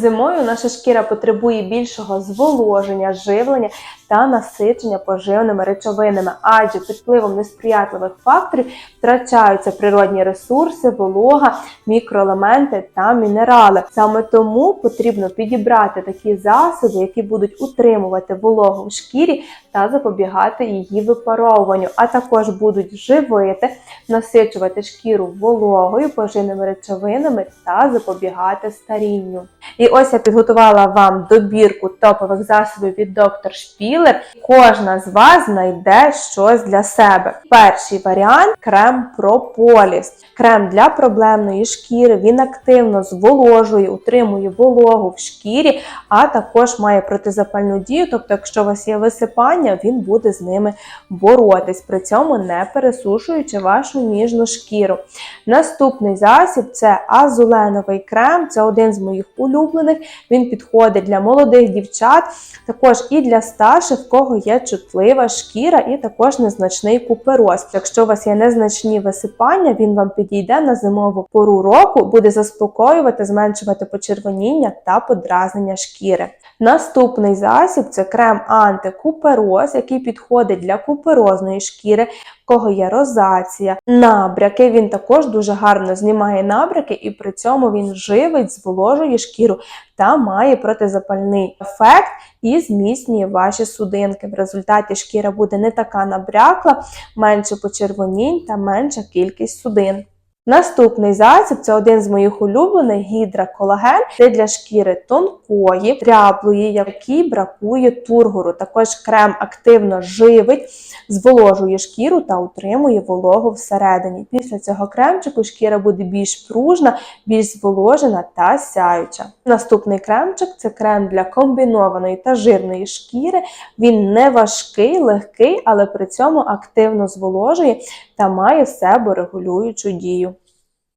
Зимою наша шкіра потребує більшого зволоження, живлення та насичення поживними речовинами, адже під впливом несприятливих факторів втрачаються природні ресурси, волога, мікроелементи та мінерали. Саме тому потрібно підібрати такі засоби, які будуть утримувати вологу в шкірі та запобігати її випаровуванню, а також будуть живити, насичувати шкіру вологою, поживними речовинами та запобігати старінню. І ось я підготувала вам добірку топових засобів від доктор Шпілер. Кожна з вас знайде щось для себе. Перший варіант крем Прополіс. Крем для проблемної шкіри. Він активно зволожує, утримує вологу в шкірі, а також має протизапальну дію. Тобто, якщо у вас є висипання, він буде з ними боротись, при цьому не пересушуючи вашу ніжну шкіру. Наступний засіб це азуленовий крем. Це один з моїх улюблених. Він підходить для молодих дівчат, також і для старших, в кого є чутлива шкіра, і також незначний купероз. Якщо у вас є незначні висипання, він вам підійде на зимову пору року, буде заспокоювати, зменшувати почервоніння та подразнення шкіри. Наступний засіб це крем антикупероз, який підходить для куперозної шкіри, кого є розація, набряки. Він також дуже гарно знімає набряки, і при цьому він живить, зволожує шкіру та має протизапальний ефект і зміцнює ваші судинки. В результаті шкіра буде не така набрякла, менше почервонінь та менша кількість судин. Наступний засіб це один з моїх улюблених гідраколаген. Це для шкіри тонкої, дряблої, якій бракує тургору. Також крем активно живить, зволожує шкіру та утримує вологу всередині. Після цього кремчику шкіра буде більш пружна, більш зволожена та сяюча. Наступний кремчик це крем для комбінованої та жирної шкіри. Він не важкий, легкий, але при цьому активно зволожує та має себорегулюючу дію.